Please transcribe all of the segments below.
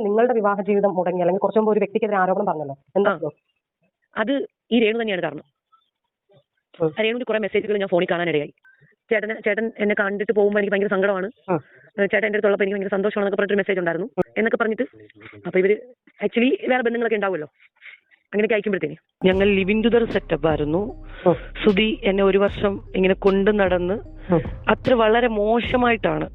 നിങ്ങളുടെ വിവാഹ ജീവിതം മുടങ്ങി അല്ലെങ്കിൽ കുറച്ചു മുമ്പ് ഒരു വ്യക്തിക്കെതിരെ ആരോപണം പറഞ്ഞല്ലോ. എന്താ. അത് ഈ രേണു തന്നെയാണ് കാരണം. രേണുവിന്റെ കുറെ മെസ്സേജുകൾ ഞാൻ ഫോണിൽ കാണാനിടയായി. ചേട്ടൻ ചേട്ടൻ എന്നെ കണ്ടിട്ട് പോകുമ്പോൾ എനിക്ക് ഭയങ്കര സങ്കടമാണ്. ചേട്ടൻ എന്റെ അടുത്തുള്ളപ്പോൾ എനിക്ക് ഭയങ്കര സന്തോഷമാണെന്നൊക്കെ പറഞ്ഞിട്ട് മെസ്സേജ് ഉണ്ടായിരുന്നു. എന്നൊക്കെ പറഞ്ഞിട്ട് അപ്പൊ ഇവർ ആക്ച്വലി വേറെ ബന്ധങ്ങളൊക്കെ ഉണ്ടാവുമല്ലോ. അങ്ങനെയൊക്കെ അയക്കുമ്പോഴത്തേന്. ഞങ്ങൾ ലിവിൻ ടുദർ സെറ്റപ്പ് ആയിരുന്നു. സുധി എന്നെ ഒരു വർഷം ഇങ്ങനെ കൊണ്ടു നടന്ന് അത്ര വളരെ മോശമായിട്ടാണ്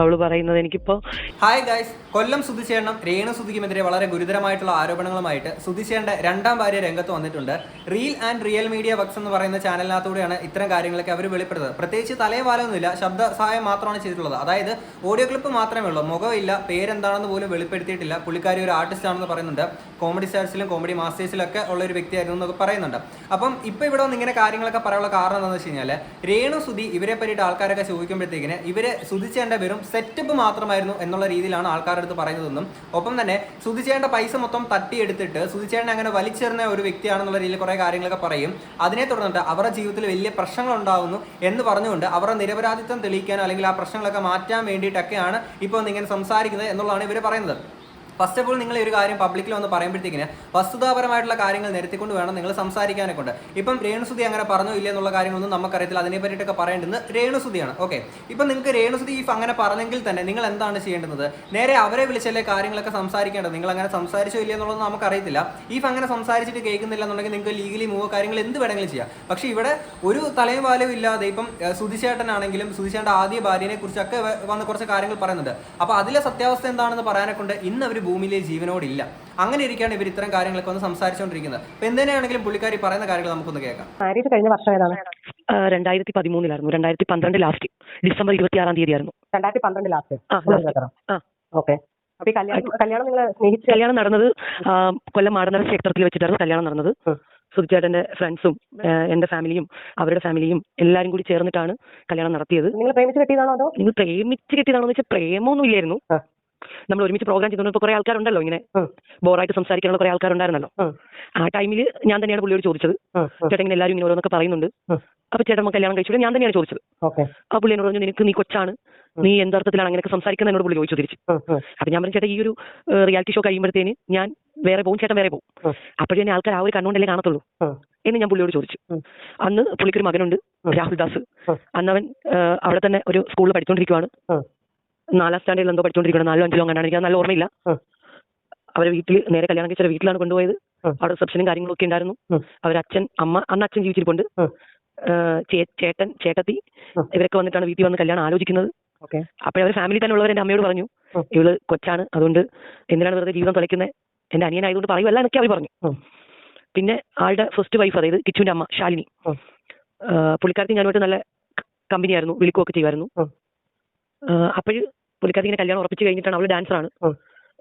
അവൾ പറയുന്നത് എനിക്കിപ്പോ ഹായ് ഗൈസ് കൊല്ലം സുധിശേണം രേണു സുധിക്കുമെതിരെ വളരെ ഗുരുതരമായിട്ടുള്ള ആരോപണങ്ങളുമായിട്ട് സുധിശേണ്ട രണ്ടാം ഭാര്യ രംഗത്ത് വന്നിട്ടുണ്ട്. Reel and real media vox എന്ന് പറയുന്ന ചാനലിനകത്തൂടെയാണ് ഇത്തരം കാര്യങ്ങളൊക്കെ അവർ വെളിപ്പെടുത്തുന്നത് പ്രത്യേകിച്ച് തലയവാലൊന്നുമില്ല ശബ്ദ സഹായം മാത്രമാണ് ചെയ്തിട്ടുള്ളത്. അതായത് ഓഡിയോ ക്ലിപ്പ് മാത്രമേ ഉള്ളൂ. മുഖമില്ല പേരെന്താണെന്ന് പോലും വെളിപ്പെടുത്തിയിട്ടില്ല. പുള്ളിക്കാരി ഒരു ആർട്ടിസ്റ്റ് ആണെന്ന് പറയുന്നുണ്ട്. കോമഡി സ്റ്റാർസിലും കോമഡി മാസ്റ്റേഴ്സിലൊക്കെ ഉള്ള ഒരു വ്യക്തിയായിരുന്നു എന്നൊക്കെ പറയുന്നുണ്ട്. അപ്പം ഇപ്പൊ ഇവിടെ വന്ന് ഇങ്ങനെ കാര്യങ്ങളൊക്കെ പറയാനുള്ള കാരണം എന്താണെന്ന് വെച്ച് കഴിഞ്ഞാൽ രേണു സുധി ഇവരെ പറ്റിയിട്ട് ആൾക്കാരൊക്കെ ചോദിക്കുമ്പോഴത്തേക്കിന് ഇവരെ സുധിച്ചേണ്ട വെറും സെറ്റപ്പ് മാത്രമായിരുന്നു എന്നുള്ള രീതിയിലാണ് ആൾക്കാരുടെ അടുത്ത് പറയുന്നതെന്നും ഒപ്പം തന്നെ സുധിച്ചേണ്ട പൈസ മൊത്തം തട്ടിയെടുത്തിട്ട് സുധിച്ചേണ്ട അങ്ങനെ വലിച്ചെറിഞ്ഞ ഒരു വ്യക്തിയാണെന്നുള്ള രീതിയിൽ കുറേ കാര്യങ്ങളൊക്കെ പറയും. അതിനെ തുടർന്നിട്ട് അവരുടെ ജീവിതത്തിൽ വലിയ പ്രശ്നങ്ങൾ ഉണ്ടാകുന്നു എന്ന് പറഞ്ഞുകൊണ്ട് അവരുടെ നിരപരാധിത്വം തെളിയിക്കാനോ അല്ലെങ്കിൽ ആ പ്രശ്നങ്ങളൊക്കെ മാറ്റാൻ വേണ്ടിയിട്ടൊക്കെയാണ് ഇപ്പോൾ ഇങ്ങനെ സംസാരിക്കുന്നത് എന്നുള്ളതാണ് ഇവർ പറയുന്നത്. ഫസ്റ്റ് ഓഫ് ഓൾ നിങ്ങൾ ഒരു കാര്യം പബ്ലിക്കിൽ വന്ന് പറയുമ്പോഴത്തേക്കിന് വസ്തുതാപരമായിട്ടുള്ള കാര്യങ്ങൾ നിരത്തിക്കൊണ്ട് വേണം നിങ്ങൾ സംസാരിക്കാനൊക്കെ ഉണ്ട് ഇപ്പം രേണുസുതി അങ്ങനെ പറഞ്ഞു ഇല്ല എന്നുള്ള കാര്യങ്ങളൊന്നും നമുക്കറിയത്തില്ല. അതിനെ പറ്റിയിട്ടൊക്കെ പറയേണ്ടത് രേണുസുതിയാണ്. ഓക്കെ ഇപ്പം നിങ്ങൾക്ക് രേണുസുതി ഇഫ് അങ്ങനെ പറഞ്ഞെങ്കിൽ തന്നെ നിങ്ങൾ എന്താണ് ചെയ്യേണ്ടത് നേരെ അവരെ വിളിച്ചല്ലേ കാര്യങ്ങളൊക്കെ സംസാരിക്കേണ്ടത്? നിങ്ങൾ അങ്ങനെ സംസാരിച്ചോ ഇല്ല എന്നുള്ളത് നമുക്കറിയത്തില്ല. ഇഫ് അങ്ങനെ സംസാരിച്ചിട്ട് കേൾക്കുന്നില്ല എന്നുണ്ടെങ്കിൽ നിങ്ങൾക്ക് ലീഗലി മൂവോ കാര്യങ്ങൾ എന്ത് വേണമെങ്കിലും ചെയ്യാം. പക്ഷേ ഇവിടെ ഒരു തലയും വാലയും ഇല്ലാതെ ഇപ്പം സുതിശേട്ടനാണെങ്കിലും സുതിശേട്ടന്റെ ആദ്യ ഭാര്യനെ കുറിച്ചൊക്കെ വന്ന് കുറച്ച് കാര്യങ്ങൾ പറയുന്നുണ്ട്. അപ്പോൾ അതിലെ സത്യാവസ്ഥ എന്താണെന്ന് പറയാനെ കൊണ്ട് ഇന്ന് അവർ ഭൂമിയിലെ ജീവനോടില്ല. അങ്ങനെ ഇരിക്കാണ് ഇവർ ഇത്തരം കാര്യങ്ങളൊക്കെ ഒന്ന് സംസാരിച്ചുകൊണ്ടിരിക്കുന്നത് അപ്പൊ എന്തിനാണെങ്കിലും പുള്ളിക്കാരി പറയുന്ന കാര്യങ്ങൾ നമുക്കൊന്ന് കേൾക്കാം. മാരേജ് കഴിഞ്ഞ വർഷം ഏതാണ്? രണ്ടായിരത്തി പതിമൂന്നിലായിരുന്നു രണ്ടായിരത്തി പന്ത്രണ്ട് ലാസ്റ്റ് ഡിസംബർ ഇരുപത്തി ആറാം തീയതി ആയിരുന്നു രണ്ടായിരത്തി പന്ത്രണ്ട് ലാസ്റ്റ് ആ. ഓക്കെ. കല്യാണം കല്യാണം നിങ്ങൾ സ്നേഹിച്ച് കല്യാണം നടന്നത് കൊല്ലം മാടനര ക്ഷേത്രത്തിൽ വെച്ചിട്ടായിരുന്നു കല്യാണം നടന്നത്. സുധിച്ചേട്ടന്റെ ഫ്രണ്ട്സും എന്റെ ഫാമിലിയും അവരുടെ ഫാമിലിയും എല്ലാരും കൂടി ചേർന്നിട്ടാണ് കല്യാണം നടത്തിയത്. നിങ്ങൾ പ്രേമിച്ച് കെട്ടിയതാണോ അതോ? നിങ്ങൾ പ്രേമിച്ച് കെട്ടിയതാണോ എന്ന് വെച്ചാൽ പ്രേമൊന്നും ഇല്ലായിരുന്നു. നമ്മൾ ഒരുമിച്ച് പ്രോഗ്രാം ചെയ്തുകൊണ്ടിരുന്നപ്പോൾ കുറെ ആൾക്കാരുണ്ടല്ലോ ഇങ്ങനെ ബോറായിട്ട് സംസാരിക്കാനുള്ള കുറെ ആൾക്കാരുണ്ടായിരുന്നല്ലോ. ആ. ടൈമിൽ ഞാൻ തന്നെയാണ് പുള്ളിയോട് ചോദിച്ചത്. ചേട്ടൻ ഇങ്ങനെ എല്ലാവരും ഇങ്ങനെ ഓരോന്നൊക്കെ പറയുന്നുണ്ട്. അപ്പോൾ അപ്പൊ ചേട്ടൻ നമുക്ക് കല്യാണം കഴിച്ചു ഞാൻ തന്നെയാണ് ചോദിച്ചത്. ആ പുള്ളി എന്നോട് പറഞ്ഞു നിനക്ക് നീ കൊച്ചാണ്. നീ എന്തർത്ഥത്തിലാണ് അങ്ങനെ സംസാരിക്കുന്നത്? എന്നോട് പുള്ളി ചോദിച്ചു തിരിച്ചു. അപ്പൊ ഞാൻ പറഞ്ഞു ചേട്ടാ ഈ ഒരു റിയാലിറ്റി ഷോ കഴിയുമ്പോഴത്തേന് ഞാൻ വേറെ പോകും ചേട്ടൻ വേറെ പോകും അപ്പോഴേ തന്നെ ആൾക്കാർ ആ ഒരു കണ്ണുകൊണ്ടല്ലേ കാണത്തുള്ളൂ. എന്ന് ഞാൻ പുള്ളിയോട് ചോദിച്ചു. അന്ന് പുള്ളിക്കൊരു മകനുണ്ട്. രാഹുൽ ദാസ്. അന്ന് അവൻ അവിടെ തന്നെ ഒരു സ്കൂളിൽ പഠിച്ചുകൊണ്ടിരിക്കുവാണ്. നാലാം സ്റ്റാൻഡേർഡിൽ എന്തോ പഠിച്ചുകൊണ്ടിരിക്കണം നാലോ അഞ്ചിലോ അങ്ങനെയാണ്. എനിക്ക് നല്ല ഓർമ്മയില്ല. അവരെ വീട്ടിൽ നേരെ കല്യാണം കഴിച്ച വീട്ടിലാണ് കൊണ്ടുപോയത്. അവിടെ റിസപ്ഷനും കാര്യങ്ങളൊക്കെ ഉണ്ടായിരുന്നു. ഉം. അവരച്ഛൻ അമ്മ അന്ന് അച്ഛൻ ജീവിച്ചിരിപ്പുണ്ട്. ചേട്ടൻ ചേട്ടത്തി ഇവരൊക്കെ വന്നിട്ടാണ് വീട്ടിൽ വന്ന് കല്യാണം ആലോചിക്കുന്നത്. അപ്പോഴവർ ഫാമിലി തന്നെ ഉള്ളവർ എന്റെ അമ്മയോട് പറഞ്ഞു ഇവൾ കൊച്ചാണ്. അതുകൊണ്ട് എന്തിനാണ് വെറുതെ ജീവിതം തുലയ്ക്കുന്നത് എന്റെ അനിയനായതുകൊണ്ട് പറയുമല്ല എന്നൊക്കെ അവർ പറഞ്ഞു. പിന്നെ ആളുടെ ഫസ്റ്റ് വൈഫ് അതായത് കിച്ചുവിന്റെ അമ്മ ശാലിനി. പുള്ളിക്കാരത്തി ഞാനുമായിട്ട് നല്ല കമ്പനിയായിരുന്നു വിളിക്കുകയൊക്കെ ചെയ്യുമായിരുന്നു. ഉം. അപ്പോൾ പുള്ളിക്കാരത്തി ഇങ്ങനെ കല്യാണം ഉറപ്പിച്ച് കഴിഞ്ഞിട്ടാണ് അവൾ ഡാൻസറാണ്.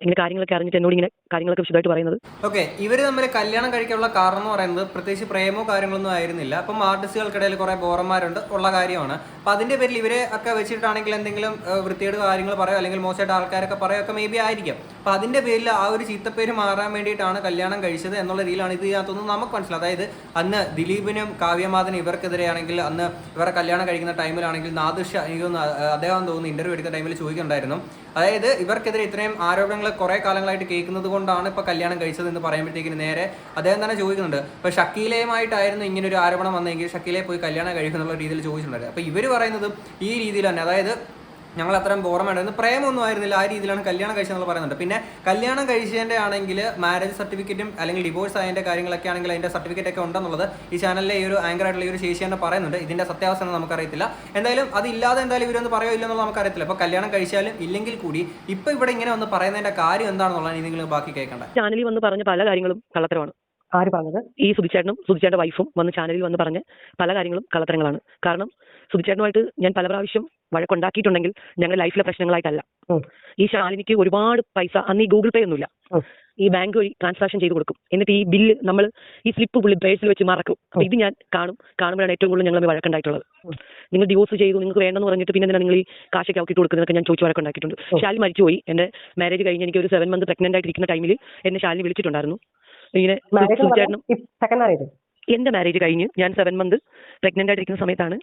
ഇങ്ങനെ കാര്യങ്ങളൊക്കെ അറിഞ്ഞിട്ട് എന്നോട് ഇങ്ങനെ കാര്യങ്ങളൊക്കെ വിശദമായിട്ട് പറയുന്നത്. ഓക്കെ ഇവർ തമ്മിൽ കല്യാണം കഴിക്കാനുള്ള കാരണം എന്ന് പറയുന്നത് പ്രത്യേകിച്ച് പ്രേമോ കാര്യങ്ങളൊന്നും ആയിരുന്നില്ല. അപ്പം ആർട്ടിസ്റ്റുകൾക്കിടയിൽ കുറെ ബോറന്മാരുണ്ട് ഉള്ള കാര്യമാണ്. അപ്പം അതിന്റെ പേരിൽ ഇവരെ ഒക്കെ വെച്ചിട്ടാണെങ്കിൽ എന്തെങ്കിലും വൃത്തിയുടെ കാര്യങ്ങൾ പറയോ? അല്ലെങ്കിൽ മോശമായിട്ട് ആൾക്കാരൊക്കെ പറയുകയൊക്കെ മേ ബി ആയിരിക്കും. അപ്പം അതിന്റെ പേരിൽ ആ ഒരു ചീത്തപ്പേര് മാറാൻ വേണ്ടിയിട്ടാണ് കല്യാണം കഴിച്ചത് എന്നുള്ള രീതിയിലാണ് ഇത് ഇതിനകത്തൊന്നും നമുക്ക് മനസ്സിലാവും അതായത് അന്ന് ദിലീപിനും കാവ്യമാധനും ഇവർക്കെതിരെ ആണെങ്കിൽ അന്ന് ഇവരെ കല്യാണം കഴിക്കുന്ന ടൈമിലാണെങ്കിൽ നാദുഷ എനിക്ക് അദ്ദേഹം തോന്നുന്നു ഇന്റർവ്യൂ എടുക്കുന്ന ടൈമിൽ ചോദിക്കുന്നുണ്ടായിരുന്നു. അതായത് ഇവർക്കെതിരെ ഇത്രയും ആരോപണങ്ങൾ കുറെ കാലങ്ങളായിട്ട് കേൾക്കുന്നത് കൊണ്ടാണ് ഇപ്പൊ കല്യാണം കഴിച്ചത് എന്ന് പറയുമ്പോഴത്തേക്കിന് നേരെ അദ്ദേഹം തന്നെ ചോദിക്കുന്നുണ്ട്. അപ്പൊ ഷക്കീലയുമായിട്ടായിരുന്നു ഇങ്ങനെ ഒരു ആരോപണം വന്നെങ്കിൽ ഷക്കീലയെ പോയി കല്യാണം കഴിക്കുന്നുള്ള രീതിയിൽ ചോദിച്ചിട്ടുണ്ടായിരുന്നു. അപ്പൊ ഇവർ പറയുന്നത് ഈ രീതിയിൽ തന്നെ. അതായത് ഞങ്ങൾ അത്രയും ബോറമായിട്ടായിരുന്നു പ്രേമൊന്നും ആയിരുന്നില്ല. ആ രീതിയിലാണ് കല്യാണം കഴിച്ചതെന്നുള്ള പറയുന്നുണ്ട്. പിന്നെ കല്യാണം കഴിച്ചതിന്റെ ആണെങ്കിൽ മാരേജ് സർട്ടിഫിക്കറ്റും അല്ലെങ്കിൽ ഡിവോഴ്സ് ആയതിന്റെ കാര്യങ്ങളൊക്കെ ആണെങ്കിൽ അതിന്റെ സർട്ടിഫിക്കറ്റ് ഒക്കെ ഉണ്ടെന്നുള്ളത് ഈ ചാനലിലെ ഈ ഒരു ആങ്കർ ആയിട്ടുള്ള ഈ ഒരു ശേഷി തന്നെ പറയുന്നുണ്ട്. ഇതിന്റെ സത്യാവസ്ഥ എന്ന് നമുക്കറിയത്തില്ല. എന്തായാലും അത് ഇല്ലാതെ എന്തായാലും ഇവരൊന്ന് പറയോ ഇല്ലെന്നുള്ളത് നമുക്കറിയത്തില്ല. അപ്പോൾ കല്യാണം കഴിച്ചാലും ഇല്ലെങ്കിൽ കൂടി ഇപ്പോൾ ഇവിടെ ഇങ്ങനെ ഒന്ന് പറയുന്നതിന്റെ കാര്യം എന്താണെന്നുള്ളതാണ് നിങ്ങൾ ബാക്കി കേൾക്കേണ്ട? ചാനലിൽ വന്ന് പറഞ്ഞ പല കാര്യങ്ങളും കള്ളത്തരമാണ്. ആര് പറഞ്ഞത്? ഈ സുധിച്ചേട്ടനും സുധിച്ചേട്ടന്റെ വൈഫും വന്ന് ചാനലിൽ വന്ന് പറഞ്ഞ പല കാര്യങ്ങളും കള്ളത്തരങ്ങളാണ്. കാരണം സുധിച്ചേട്ടനുമായിട്ട് ഞാൻ പല പ്രാവശ്യം വഴക്കുണ്ടാക്കിയിട്ടുണ്ടെങ്കിൽ ഞങ്ങളുടെ ലൈഫിലെ പ്രശ്നങ്ങളായിട്ടല്ല. ഈ ശാലിനിക്ക് ഒരുപാട് പൈസ അന്ന് ഈ ഗൂഗിൾ പേ ഒന്നുമില്ല. ഈ ബാങ്ക് വഴി ട്രാൻസാക്ഷൻ ചെയ്ത് കൊടുക്കും. എന്നിട്ട് ഈ ബില്ല് നമ്മൾ ഈ സ്ലിപ്പ് പുള്ളി പേഴ്സിൽ വെച്ച് മറക്കും. അപ്പൊ ഇത് ഞാൻ കാണും. കാണുമ്പോഴാണ് ഏറ്റവും കൂടുതൽ ഞങ്ങൾ വഴക്കുണ്ടായിട്ടുള്ളത്. നിങ്ങൾ ഡിവോഴ്സ് ചെയ്തു നിങ്ങൾക്ക് വേണ്ടെന്ന് പറഞ്ഞിട്ട് പിന്നെ നിങ്ങൾ ഈ കാശൊക്കെ ആക്കിയിട്ട് കൊടുക്കുന്നതൊക്കെ ഞാൻ ചോദിച്ചു വഴക്കുണ്ടാക്കിയിട്ടുണ്ട്. ശാലി മരിച്ചുപോയി. എന്റെ മാരേജ് കഴിഞ്ഞ് എനിക്ക് ഒരു സെവൻ മന്ത് പ്രഗ്നന്റ് ആയിട്ടിരിക്കുന്ന ടൈമിൽ എന്നെ ശാലി വിളിച്ചിട്ടുണ്ടായിരുന്നു. ഇങ്ങനെ എന്റെ മാരേജ് കഴിഞ്ഞ് ഞാൻ സെവൻ മന്ത് പ്രഗ്നന്റ് ആയിട്ടിരിക്കുന്ന സമയത്താണ്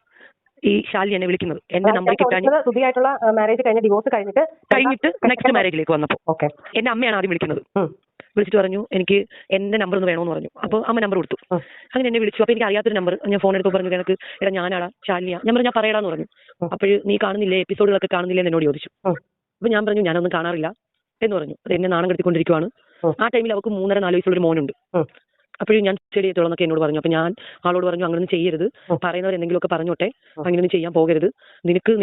ഈ ശാലിനി എന്നെ വിളിക്കുന്നത്. എന്റെ നമ്പർ കിട്ടാൻ മാരേജ് കഴിഞ്ഞ ഡിവോഴ്സ് കഴിഞ്ഞിട്ട് കഴിഞ്ഞിട്ട് നെക്സ്റ്റ് മാരേജിലേക്ക് വന്നപ്പോൾ. ഓക്കെ എന്റെ അമ്മയാണ് ആദ്യം വിളിക്കുന്നത്. വിളിച്ചിട്ട് പറഞ്ഞു എനിക്ക് എന്റെ നമ്പർ ഒന്ന് വേണമെന്ന് പറഞ്ഞു. അപ്പോൾ അമ്മ നമ്പർ കൊടുത്തു. അങ്ങനെ എന്നെ വിളിച്ചു. അപ്പോൾ എനിക്ക് അറിയാത്തൊരു നമ്പർ ഞാൻ ഫോൺ എടുത്ത് പറഞ്ഞു എനിക്ക് എടാ ഞാനാടാ ശാലിനിയ. ഞാൻ പറഞ്ഞു ഞാൻ പറയടാന്ന് പറഞ്ഞു. അപ്പോൾ നീ കാണുന്നില്ലേ? എപ്പിസോഡുകളൊക്കെ കാണുന്നില്ലേ? എന്ന് എന്നോട് ചോദിച്ചു. അപ്പൊ അപ്പോൾ ഞാൻ പറഞ്ഞു ഞാനൊന്നും കാണാറില്ല. എന്ന് പറഞ്ഞു. അത് എന്നെ നാണം കെടുത്തിക്കൊണ്ടിരിക്കുവാണ്. ആ ടൈമിൽ അവൾക്ക് മൂന്നര നാല് വയസ്സുള്ള ഒരു മോനുണ്ട്. അപ്പോഴും ഞാൻ സ്റ്റഡി ചെയ്തോളാം എന്നൊക്കെ എന്നോട് പറഞ്ഞു. അപ്പൊ ഞാൻ ആളോട് പറഞ്ഞു അങ്ങനൊന്നും ചെയ്യരുത്. പറയുന്നവർ എന്തെങ്കിലുമൊക്കെ പറഞ്ഞോട്ടെ. അങ്ങനെ അങ്ങനെയൊന്നും ചെയ്യാൻ പോകരുത്. നിനക്ക്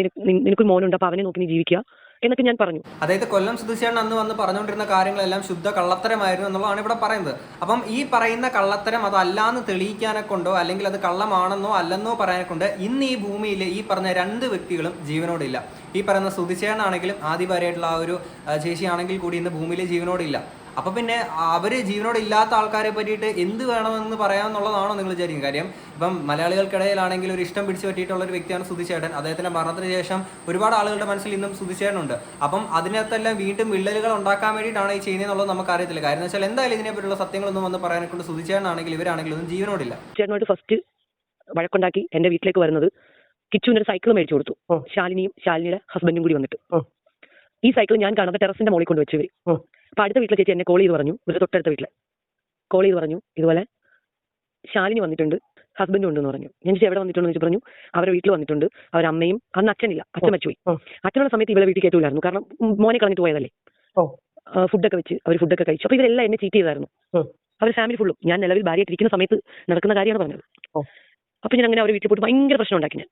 നിനക്ക് മോനുണ്ട് അപ്പൊ അവനെ നോക്കി നീ ജീവിക്കുക. എന്നൊക്കെ ഞാൻ പറഞ്ഞു. അതായത് കൊല്ലം സുധിച്ചേട്ടൻ അന്ന് വന്ന് പറഞ്ഞുകൊണ്ടിരുന്ന കാര്യങ്ങളെല്ലാം ശുദ്ധ കള്ളത്തരമായിരുന്നു എന്നുള്ളതാണ് ഇവിടെ പറയുന്നത്. അപ്പം ഈ പറയുന്ന കള്ളത്തരം അതല്ലാന്ന് തെളിയിക്കാനെ കൊണ്ടോ അല്ലെങ്കിൽ അത് കള്ളമാണെന്നോ അല്ലെന്നോ പറയാനെ കൊണ്ട് ഇന്ന് ഈ ഭൂമിയിൽ ഈ പറഞ്ഞ രണ്ട് വ്യക്തികളും ജീവനോടില്ല. ഈ പറയുന്ന സുധിച്ചേട്ടനാണെങ്കിലും ആദ്യഭാര്യയായിട്ടുള്ള ആ ഒരു ശേഷിയാണെങ്കിൽ ചേച്ചിയാണെങ്കിൽ കൂടി ഇന്ന് ഭൂമിയിൽ ജീവനോടില്ല. അപ്പൊ പിന്നെ അവർ ജീവനോട് ഇല്ലാത്ത ആൾക്കാരെ പറ്റിയിട്ട് എന്ത് വേണമെന്ന് പറയാമെന്നുള്ളതാണോ നിങ്ങൾ വിചാരിക്കും കാര്യം ഇപ്പം മലയാളികൾക്കിടയിലാണെങ്കിൽ ഒരു ഇഷ്ടം പിടിച്ചു പറ്റിയിട്ടുള്ള ഒരു വ്യക്തിയാണ് സുധിച്ചേട്ടൻ. അദ്ദേഹത്തിന്റെ മരണത്തിന് ശേഷം ഒരുപാട് ആളുകളുടെ മനസ്സിൽ ഇന്നും സുധിച്ചേട്ടനുണ്ട്. അപ്പം അതിനകത്തെല്ലാം വീണ്ടും വിള്ളലുകൾ ഉണ്ടാക്കാൻ വേണ്ടിയിട്ടാണ് ഈ ചെയ്യുന്നതെന്നുള്ളത് നമുക്ക് അറിയത്തില്ല കാര്യം എന്ന് വെച്ചാൽ എന്തായാലും ഇതിനെപ്പറ്റിയുള്ള സത്യങ്ങളൊന്നും വന്ന് പറയാനെ കൊണ്ട് സുധിച്ചേട്ടനാണെങ്കിൽ ഇവരാണെങ്കിലും ഒന്നും ജീവനോടില്ല. ചേട്ടനോട് ഫസ്റ്റ് വഴക്കുണ്ടാക്കി എന്റെ വീട്ടിലേക്ക് വരുന്നത് കിച്ചുവിന് ഒരു സൈക്കിൾ മേടിച്ചു കൊടുത്തു. ശാലിനിയും ശാലിനിയുടെ ഹസ്ബൻഡും കൂടി വന്നിട്ട്. ഈ സൈക്കിൾ ഞാൻ കാണാതെ ടെറസിന്റെ മുകളിൽ കൊണ്ട് വെച്ചു വരും. അപ്പൊ അടുത്ത വീട്ടിലെ ചേച്ചി എന്നെ കോൾ ചെയ്ത് പറഞ്ഞു. ഒരു തൊട്ടടുത്ത വീട്ടിലെ. കോൾ ചെയ്ത് പറഞ്ഞു. ഇതുപോലെ ശാലിനി വന്നിട്ടുണ്ട്. ഹസ്ബൻഡും ഉണ്ടെന്ന് പറഞ്ഞു. ഞാൻ ചേച്ചി എവിടെ വന്നിട്ടുണ്ടെന്ന് ചോദിച്ചു പറഞ്ഞു. അവരുടെ വീട്ടിൽ വന്നിട്ടുണ്ട്. അവരുടെ അമ്മയും അന്ന് അച്ഛനില്ല അച്ഛൻ മരിച്ചുപോയി. പോയി അച്ഛനുള്ള സമയത്ത് ഇവിടെ വീട്ടിൽ കയറ്റൂലായിരുന്നു കാരണം മോനെ കളഞ്ഞിട്ട് പോയതല്ലേ. ഫുഡൊക്കെ വെച്ച് അവർ ഫുഡൊക്കെ കഴിച്ചു. അപ്പൊ ഇവരെല്ലാം എന്നെ ചീറ്റ് ചെയ്തായിരുന്നു. അവർ ഫാമിലി ഫുള്ളും ഞാൻ നിലവിൽ ഭാര്യയായിട്ട് ഇരിക്കുന്ന സമയത്ത് നടക്കുന്ന കാര്യമാണ് പറഞ്ഞത്. അപ്പൊ ഞാൻ അങ്ങനെ അവരെ വീട്ടിൽ പോയിട്ട് ഭയങ്കര പ്രശ്നം ഉണ്ടാക്കി ഞാൻ.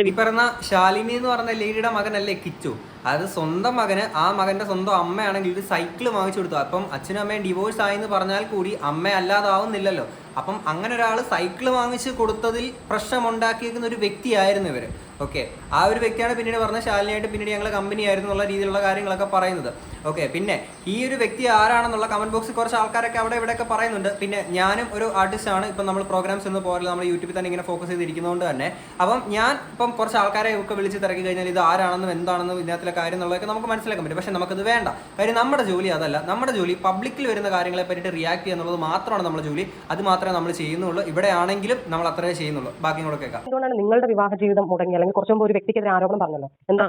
ഈ അവരുടെ ശാലിനി എന്ന് പറഞ്ഞ ലേഡിയുടെ മകനല്ലേ കിച്ചു? അത് സ്വന്തം മകന് ആ മകന്റെ സ്വന്തം അമ്മയാണെങ്കിൽ ഒരു സൈക്കിൾ വാങ്ങിച്ചു കൊടുത്തു. അപ്പം അച്ഛനും അമ്മയും ഡിവോഴ്സ് ആയി എന്ന് പറഞ്ഞാൽ കൂടി അമ്മ അല്ലാതാവുന്നില്ലല്ലോ അപ്പം അങ്ങനെ ഒരാൾ സൈക്കിൾ വാങ്ങിച്ച് കൊടുത്തതിൽ പ്രശ്നമുണ്ടാക്കിയിരിക്കുന്ന ഒരു വ്യക്തിയായിരുന്നു ഇവർ ഓക്കെ ആ ഒരു വ്യക്തിയാണ് പിന്നീട് പറഞ്ഞ ശാലിനിയായിട്ട് പിന്നീട് ഞങ്ങൾ കമ്പനി ആയിരുന്നു എന്നുള്ള രീതിയിലുള്ള കാര്യങ്ങളൊക്കെ പറയുന്നത്. ഓക്കെ പിന്നെ ഈ ഒരു വ്യക്തി ആരാണെന്നുള്ള കമന്റ് ബോക്സിൽ കുറച്ച് ആൾക്കാരൊക്കെ അവിടെ ഇവിടെയൊക്കെ പറയുന്നുണ്ട്. പിന്നെ ഞാനും ഒരു ആർട്ടിസ്റ്റ് ആണ്. ഇപ്പം നമ്മൾ പ്രോഗ്രാംസ് ഒന്നും പോകില്ല നമ്മൾ യൂട്യൂബിൽ തന്നെ ഇങ്ങനെ ഫോക്കസ് ചെയ്തിരിക്കുന്നതുകൊണ്ട് തന്നെ. അപ്പം ഞാൻ ഇപ്പം കുറച്ച് ആൾക്കാരെ ഒക്കെ വിളിച്ച് തിരക്കി കഴിഞ്ഞാൽ ഇത് ആരാണെന്നും എന്താണെന്നും ഇതിനകത്തിലെ കാര്യം എന്നുള്ളതൊക്കെ നമുക്ക് മനസ്സിലാക്കാൻ പറ്റും. പക്ഷേ നമുക്കത് വേണ്ട. കാര്യം നമ്മുടെ ജോലി അതല്ല. നമ്മുടെ ജോലി പബ്ലിക്കിൽ വരുന്ന കാര്യങ്ങളെ പറ്റിയിട്ട് റിയാക്ട് ചെയ്യുക എന്നുള്ളത് മാത്രമാണ് നമ്മുടെ ജോലി. അത് മാത്രമേ നമ്മൾ ചെയ്യുന്നുള്ളൂ. ഇവിടെ ആണെങ്കിലും നമ്മൾ അത്രേ ചെയ്യുന്നുള്ളൂ. ബാക്കി കൂടെ കേൾക്കാം. എന്തുകൊണ്ടാണ് നിങ്ങളുടെ വിവാഹ ജീവിതം മുടങ്ങി? അല്ലെങ്കിൽ കുറച്ചു മുമ്പ് ഒരു വ്യക്തിക്കെതിരെ ആരോപണം പറഞ്ഞല്ലോ. എന്താ?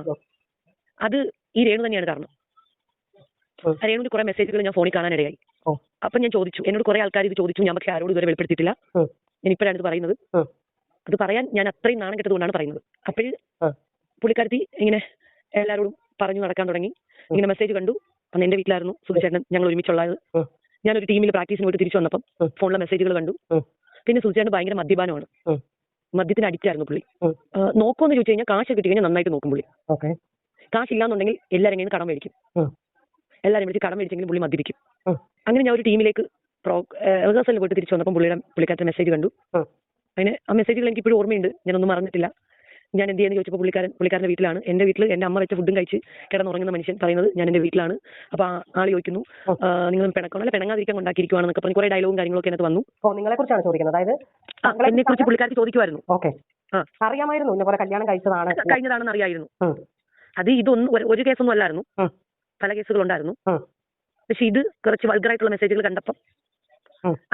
അത് ഈ രേണു തന്നെയാണ് കാരണം. രേണുവിന്റെ കുറെ മെസ്സേജുകൾ ഞാൻ ഫോണിൽ കാണാനിടയായി. അപ്പൊ ഞാൻ ചോദിച്ചു. എന്നോട് കുറെ ആൾക്കാർ ഇത് ചോദിച്ചു. ഞാൻ പക്ഷെ ആരോടും ഇതുവരെ വെളിപ്പെടുത്തിയിട്ടില്ല. ഞാൻ ഇപ്പോഴാണ് ഇത് പറയുന്നത്. അത് പറയാൻ ഞാൻ അത്രയും നാണം കെട്ടതുകൊണ്ടാണ് പറയുന്നത്. അപ്പോഴ്. പുള്ളിക്കാരത്തി ഇങ്ങനെ എല്ലാവരോടും പറഞ്ഞു നടക്കാൻ തുടങ്ങി. ഇങ്ങനെ മെസ്സേജ് കണ്ടു. അന്ന് എന്റെ വീട്ടിലായിരുന്നു സുധിച്ചേട്ടൻ ഞങ്ങൾ ഒരുമിച്ചുള്ളത്. ഞാനൊരു ടീമിൽ പ്രാക്ടീസിന് പോയിട്ട് തിരിച്ചു വന്നപ്പം. ഫോണിലെ മെസ്സേജുകൾ കണ്ടു. പിന്നെ സുധിച്ചേട്ടൻ ഭയങ്കര മദ്യപാനമാണ്. മദ്യത്തിന് അഡിക്റ്റ് ആയിരുന്നു പുള്ളി. നോക്കോന്ന് ചോദിച്ചു കഴിഞ്ഞാൽ കാശ് കിട്ടി കഴിഞ്ഞാൽ നന്നായിട്ട് നോക്കും പുള്ളി. കാശില്ലാന്നുണ്ടെങ്കിൽ എല്ലാവരും കയ്യിൽ നിന്ന് കടം മേടിക്കും. എല്ലാരും എല്ലാവരും വിളിച്ച് കടം മേടിച്ചെങ്കിലും പുള്ളി മദ്യപിക്കും. അങ്ങനെ ഞാൻ ഒരു ടീമിലേക്ക് പ്രോ റിഹേഴ്സലിൽ പോയിട്ട് തിരിച്ചു വന്നപ്പോൾ പുള്ളിയുടെ പുള്ളിക്കാരത്തെ മെസ്സേജ് കണ്ടു. അങ്ങനെ ആ മെസ്സേജുകൾ എനിക്ക് ഇപ്പോഴും ഓർമ്മയുണ്ട്. ഞാനൊന്നും മറന്നിട്ടില്ല. ഞാൻ എന്ത് ചെയ്യുന്നു ചോദിച്ചപ്പോൾ പുള്ളിക്കാരൻ പുള്ളിക്കാരന്റെ വീട്ടിലാണ്. എന്റെ വീട്ടിൽ എന്റെ അമ്മ വെച്ച ഫുഡും കഴിച്ച് കിടന്നുറങ്ങുന്ന മനുഷ്യൻ പറയുന്നത് ഞാൻ എന്റെ വീട്ടിലാണ്. അപ്പൊ ആ ആൾ ചോദിക്കുന്നു നിങ്ങൾ പിണക്കണം? അല്ല പിണങ്ങാതിരിക്കാൻ കൊണ്ടാക്കിയിരിക്കുവാണെന്നൊക്കെ പറഞ്ഞ് കുറെ ഡയലോഗും കാര്യങ്ങളൊക്കെ അതിനകത്ത് വന്നു. അപ്പോൾ നിങ്ങളെ കുറിച്ചാണ് ചോദിക്കുന്നത്. അതായത് എന്നെ കുറിച്ച് പുള്ളിക്കാർക്ക് ചോദിക്കുമായിരുന്നു ഓക്കെ. അറിയാമായിരുന്നു അറിയാമായിരുന്നു ഇന്നപോലെ കല്യാണം കഴിച്ചതാണ്. കഴിഞ്ഞതാണെന്ന് അറിയായിരുന്നു. അത് ഇതൊന്നും ഒരു- കേസൊന്നും അല്ലായിരുന്നു. പല കേസുകളുണ്ടായിരുന്നു. പക്ഷെ ഇത് കുറച്ച് വൾഗറായിട്ടുള്ള മെസ്സേജുകൾ കണ്ടപ്പം ഉം.